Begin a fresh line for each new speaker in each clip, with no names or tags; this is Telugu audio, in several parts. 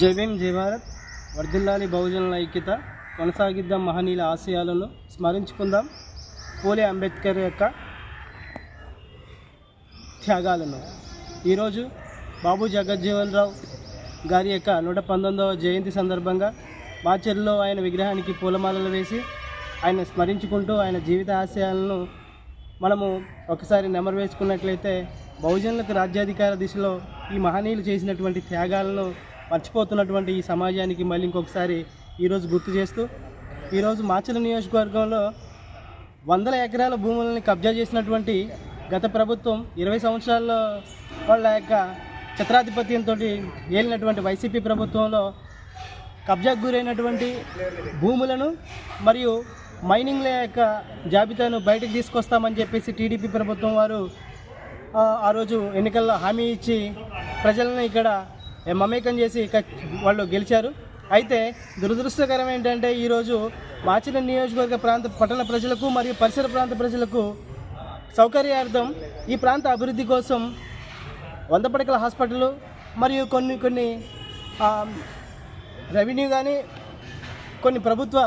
జై భీమ్ జై భారత్. వర్ధిల్లాలి బహుజనుల ఐక్యత. కొనసాగిద్దాం మహనీయుల ఆశయాలను. స్మరించుకుందాం. పూలే అంబేద్కర్ యొక్క త్యాగాలను. ఈరోజు బాబు జగజ్జీవన్ రావు గారి యొక్క నూట పంతొమ్మిదవ జయంతి సందర్భంగా మాచర్లో ఆయన విగ్రహానికి పూలమాలలు వేసి ఆయన స్మరించుకుంటూ ఆయన జీవిత ఆశయాలను మనము ఒకసారి నెమరు వేసుకున్నట్లయితే బహుజనులకు రాజ్యాధికార దిశలో ఈ మహనీయులు చేసినటువంటి త్యాగాలను మర్చిపోతున్నటువంటి ఈ సమాజానికి మళ్ళీ ఇంకొకసారి ఈరోజు గుర్తు చేస్తూ ఈరోజు మాచల నియోజకవర్గంలో వందల ఎకరాల భూములని కబ్జా చేసినటువంటి గత ప్రభుత్వం ఇరవై సంవత్సరాల్లో వాళ్ళ యొక్క చిత్రాధిపత్యంతో ఏలినటువంటి వైసీపీ ప్రభుత్వంలో కబ్జాకు గురైనటువంటి భూములను మరియు మైనింగ్ల యొక్క జాబితాను బయటకు తీసుకొస్తామని చెప్పేసి టీడీపీ ప్రభుత్వం వారు ఆ రోజు ఎన్నికల్లో హామీ ఇచ్చి ప్రజలను ఇక్కడ మమేకం చేసి వాళ్ళు గెలిచారు. అయితే దురదృష్టకరం ఏంటంటే ఈరోజు మాచిన నియోజకవర్గ ప్రాంత పట్టణ ప్రజలకు మరియు పరిసర ప్రాంత ప్రజలకు సౌకర్యార్థం ఈ ప్రాంత అభివృద్ధి కోసం వంద పడకల హాస్పిటల్ మరియు కొన్ని కొన్ని రెవెన్యూ కానీ కొన్ని ప్రభుత్వ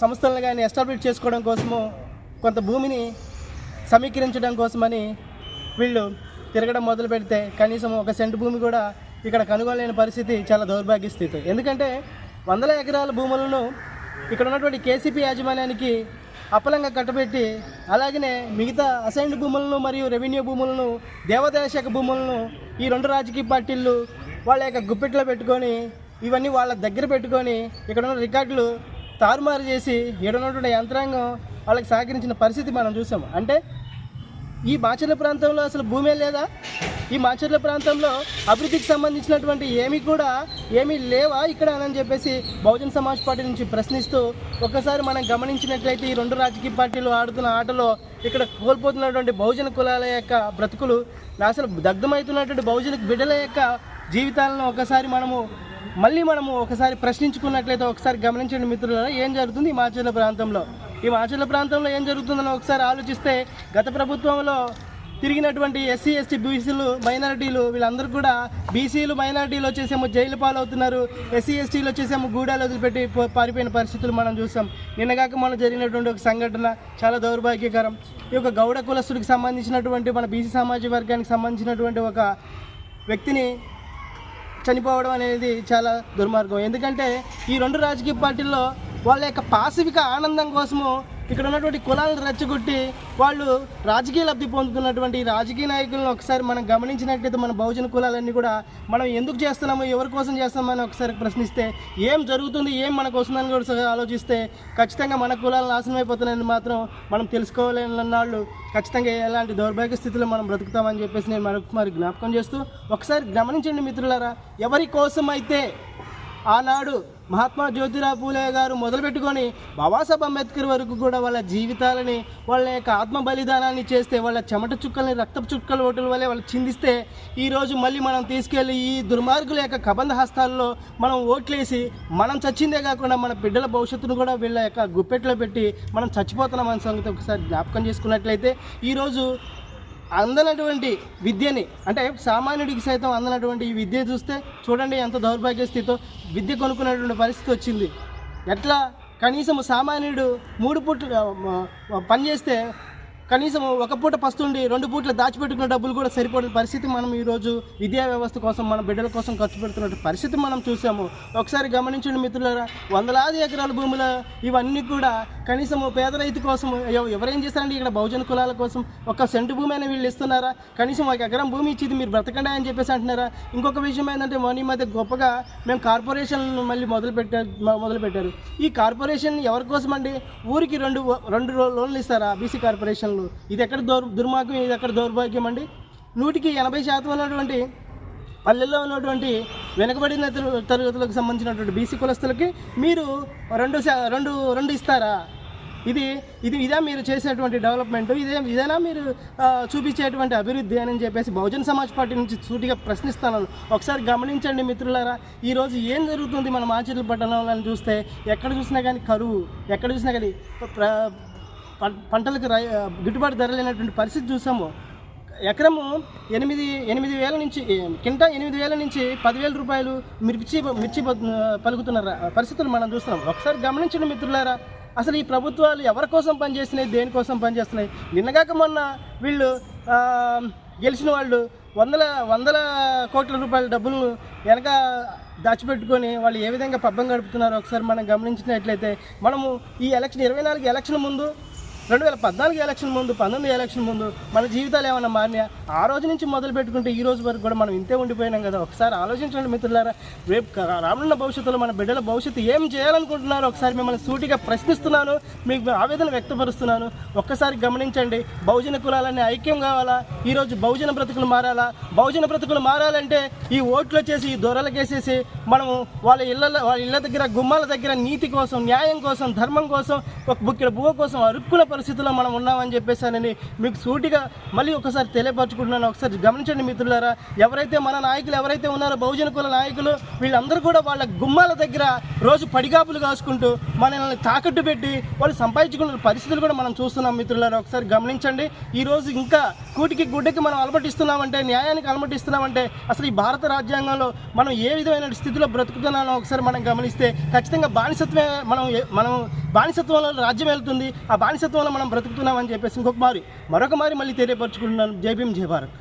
సంస్థలను కానీ ఎస్టాబ్లిష్ చేసుకోవడం కోసము కొంత భూమిని సమీకరించడం కోసమని వీళ్ళు తిరగడం మొదలు పెడితే కనీసం ఒక సెంటు భూమి కూడా ఇక్కడ కనుగొనలేని పరిస్థితి చాలా దౌర్భాగ్య స్థితి ఎందుకంటే వందల ఎకరాల భూములను ఇక్కడ ఉన్నటువంటి కేసీపీ యాజమాన్యానికి అప్పలంగా కట్టబెట్టి అలాగనే మిగతా అసైన్డ్ భూములను మరియు రెవెన్యూ భూములను దేవాదాయ శాఖ భూములను ఈ రెండు రాజకీయ పార్టీలు వాళ్ళ యొక్క గుప్పెట్లో పెట్టుకొని ఇవన్నీ వాళ్ళ దగ్గర పెట్టుకొని ఇక్కడ ఉన్న రికార్డులు తారుమారు చేసి ఇక్కడ ఉన్నటువంటి యంత్రాంగం వాళ్ళకి సహకరించిన పరిస్థితి మనం చూసాం. అంటే ఈ మాచర్ల ప్రాంతంలో అసలు భూమే లేదా? ఈ మాచర్ల ప్రాంతంలో అభివృద్ధికి సంబంధించినటువంటి ఏమీ కూడా ఏమీ లేవా ఇక్కడ అని చెప్పేసి బహుజన్ సమాజ్ పార్టీ నుంచి ప్రశ్నిస్తూ ఒక్కసారి మనం గమనించినట్లయితే ఈ రెండు రాజకీయ పార్టీలు ఆడుతున్న ఆటలో ఇక్కడ కోల్పోతున్నటువంటి బహుజన కులాల యొక్క బ్రతుకులు అసలు దగ్ధమవుతున్నటువంటి బహుజన బిడ్డల యొక్క జీవితాలను ఒకసారి మనము మళ్ళీ మనము ఒకసారి ప్రశ్నించుకున్నట్లయితే ఒకసారి గమనించండి మిత్రులారా ఏం జరుగుతుంది ఈ మాచర్ల ప్రాంతంలో? ఈ మాచర్ల ప్రాంతంలో ఏం జరుగుతుందని ఒకసారి ఆలోచిస్తే గత ప్రభుత్వంలో తిరిగినటువంటి ఎస్సీ ఎస్టీ బీసీలు మైనారిటీలు వీళ్ళందరూ కూడా బీసీలు మైనారిటీలు వచ్చేసేమో జైలు పాలవుతున్నారు. ఎస్సీ ఎస్టీలు వచ్చేసేమో గూడాలు వదిలిపెట్టి పారిపోయిన పరిస్థితులు మనం చూసాం. నిన్నగాక మనం జరిగినటువంటి ఒక సంఘటన చాలా దౌర్భాగ్యకరం. ఈ యొక్క గౌడ కులస్తుడికి సంబంధించినటువంటి మన బీసీ సామాజిక వర్గానికి సంబంధించినటువంటి ఒక వ్యక్తిని చనిపోవడం అనేది చాలా దుర్మార్గం. ఎందుకంటే ఈ రెండు రాజకీయ పార్టీల్లో వాళ్ళ యొక్క పాశవిక ఆనందం కోసము ఇక్కడ ఉన్నటువంటి కులాలను రెచ్చగొట్టి వాళ్ళు రాజకీయ లబ్ధి పొందుతున్నటువంటి రాజకీయ నాయకులను ఒకసారి మనం గమనించినట్లయితే మన బహుజన కులాలన్నీ కూడా మనం ఎందుకు చేస్తున్నాము ఎవరి కోసం చేస్తామని ఒకసారి ప్రశ్నిస్తే ఏం జరుగుతుంది ఏం మనకు వస్తుందని కూడా ఆలోచిస్తే ఖచ్చితంగా మన కులాలు నాశనం అయిపోతున్నాయని మాత్రం మనం తెలుసుకోలేనన్నాళ్ళు ఖచ్చితంగా ఎలాంటి దౌర్భాగ్య స్థితిలో మనం బ్రతుకుతామని చెప్పేసి నేను మరొక మరి జ్ఞాపకం చేస్తూ ఒకసారి గమనించండి మిత్రులారా ఎవరి కోసం అయితే ఆనాడు మహాత్మా జ్యోతిరావు పూలే గారు మొదలుపెట్టుకొని బాబాసాహెబ్ అంబేద్కర్ వరకు కూడా వాళ్ళ జీవితాలని వాళ్ళ యొక్క ఆత్మ బలిదానాన్ని చేస్తే వాళ్ళ చెమట చుక్కల్ని రక్తపు చుక్కల ఓటుల వల్లే వాళ్ళు చిందిస్తే ఈరోజు మళ్ళీ మనం తీసుకెళ్ళి ఈ దుర్మార్గుల యొక్క కబంధ హస్తాల్లో మనం ఓట్లేసి మనం చచ్చిందే కాకుండా మన బిడ్డల భవిష్యత్తును కూడా వీళ్ళ యొక్క గుప్పెట్లో పెట్టి మనం చచ్చిపోతున్నాం అనే సంగతి ఒకసారి జ్ఞాపకం చేసుకున్నట్లయితే ఈరోజు అందనటువంటి విద్యని అంటే సామాన్యుడికి సైతం అందనటువంటి ఈ విద్య చూస్తే చూడండి ఎంత దౌర్భాగ్య స్థితితో విద్య కొనుక్కునేటువంటి పరిస్థితి వచ్చింది. ఎట్లా? కనీసం సామాన్యుడు మూడు పుట్లు పనిచేస్తే పని చేస్తే కనీసం ఒక పూట పస్తుండి రెండు పూట్ల దాచిపెట్టుకున్న డబ్బులు కూడా సరిపడిన పరిస్థితి మనం ఈరోజు విద్యా వ్యవస్థ కోసం మన బిడ్డల కోసం ఖర్చు పెడుతున్న పరిస్థితి మనం చూసాము. ఒకసారి గమనించండి మిత్రులారా వందలాది ఎకరాల భూముల ఇవన్నీ కూడా కనీసం పేద రైతు కోసం ఎవరేం చేస్తారండి ఇక్కడ బహుజన కులాల కోసం? ఒక సెంటు భూమి అయినా వీళ్ళు ఇస్తున్నారా? కనీసం ఒక ఎకరం భూమి ఇచ్చింది మీరు బ్రతకండి అని చెప్పేసి అంటున్నారా? ఇంకొక విషయం ఏంటంటే మొన్న మధ్య గొప్పగా మేము కార్పొరేషన్ మళ్ళీ మొదలు పెట్టారు మొదలు పెట్టారు. ఈ కార్పొరేషన్ ఎవరి కోసం అండి ఊరికి రెండు రెండు లోన్లు ఇస్తారా? బీసీ కార్పొరేషన్లో? ఇది ఎక్కడ దౌర్ దుర్మార్గం ఇది ఎక్కడ దౌర్భాగ్యం అండి? నూటికి ఎనభై శాతం ఉన్నటువంటి పల్లెల్లో ఉన్నటువంటి వెనుకబడిన తరగతులకు సంబంధించినటువంటి బీసీ కులస్తులకి మీరు రెండు రెండు రెండు ఇస్తారా? ఇది ఇది ఇదా మీరు చేసేటువంటి డెవలప్మెంట్ ఇదే ఇదేనా మీరు చూపించేటువంటి అభివృద్ధి అని చెప్పేసి బహుజన్ సమాజ్ పార్టీ నుంచి సూటిగా ప్రశ్నిస్తాను ఒకసారి గమనించండి మిత్రులారా ఈరోజు ఏం జరుగుతుంది మన మాచిర్ల పట్టణంలో చూస్తే? ఎక్కడ చూసినా కానీ కరువు ఎక్కడ చూసినా కానీ ప్ర- పంటలకు రై గిట్టుబాటు ధర లేనటువంటి పరిస్థితి చూసాము. ఎకరము ఎనిమిది ఎనిమిది వేల నుంచి కింట ఎనిమిది వేల నుంచి పదివేల రూపాయలు మిర్చి మిర్చి పలుకుతున్న పరిస్థితులు మనం చూస్తున్నాం. ఒకసారి గమనించండి మిత్రులారా అసలు ఈ ప్రభుత్వాలు ఎవరి కోసం పనిచేస్తున్నాయి దేనికోసం పనిచేస్తున్నాయి? నిన్నగాక మొన్న వీళ్ళు గెలిచిన వాళ్ళు వందల వందల కోట్ల రూపాయల డబ్బులను వెనక దాచిపెట్టుకొని వాళ్ళు ఏ విధంగా పబ్బం గడుపుతున్నారో ఒకసారి మనం గమనించినట్లయితే మనము ఈ ఎలక్షన్ ఇరవై నాలుగు ఎలక్షన్ ముందు రెండు వేల పద్నాలుగు ఎలక్షన్ ముందు పంతొమ్మిది ఎలక్షన్ ముందు మన జీవితాలు ఏమైనా మారినా ఆ రోజు నుంచి మొదలు పెట్టుకుంటే ఈ రోజు వరకు కూడా మనం ఇంతే ఉండిపోయినాం కదా. ఒకసారి ఆలోచించండి మిత్రులారా రేపు రానున్న భవిష్యత్తులో మన బిడ్డల భవిష్యత్తు ఏం చేయాలనుకుంటున్నారో ఒకసారి మిమ్మల్ని సూటిగా ప్రశ్నిస్తున్నాను మీకు ఆవేదన వ్యక్తపరుస్తున్నాను. ఒక్కసారి గమనించండి బహుజన కులాలన్నీ ఐక్యం కావాలా? ఈరోజు బహుజన బ్రతుకులు మారాలా? బహుజన బ్రతుకులు మారాలంటే ఈ ఓట్లు వచ్చేసి ఈ దొరలకేసేసి మనము వాళ్ళ ఇళ్ళ వాళ్ళ ఇళ్ళ దగ్గర గుమ్మాల దగ్గర నీతి కోసం న్యాయం కోసం ధర్మం కోసం ఒక బుక్కిడ బువ్వ కోసం అరుక్కుల పరిస్థితుల్లో మనం ఉన్నామని చెప్పేసానని మీకు సూటిగా మళ్ళీ ఒకసారి తెలియపరచుకుంటున్నాను. ఒకసారి గమనించండి మిత్రులారా ఎవరైతే మన నాయకులు ఎవరైతే ఉన్నారో బహుజన కుల నాయకులు వీళ్ళందరూ కూడా వాళ్ళ గుమ్మాల దగ్గర రోజు పడిగాపులు కాసుకుంటూ మనల్ని తాకట్టు పెట్టి వాళ్ళు సంపాదించుకున్న పరిస్థితులు కూడా మనం చూస్తున్నాం మిత్రులారా. ఒకసారి గమనించండి ఈ రోజు ఇంకా కూటికి గుడ్డకి మనం అలమటిస్తున్నామంటే న్యాయానికి అనుమతిస్తున్నామంటే అసలు ఈ భారత రాజ్యాంగంలో మనం ఏ విధమైన స్థితిలో బ్రతుకుతున్నామో ఒకసారి మనం గమనిస్తే ఖచ్చితంగా బానిసత్వమే మనం మనం బానిసత్వంలో రాజ్యం వెళ్తుంది. ఆ బానిసత్వంలో మనం బ్రతుకుతున్నామని చెప్పేసి ఇంకొక మారి మరొక మారి మళ్ళీ తెలియపరచుకుంటున్నాను. జై భీమ్ జై భారత్.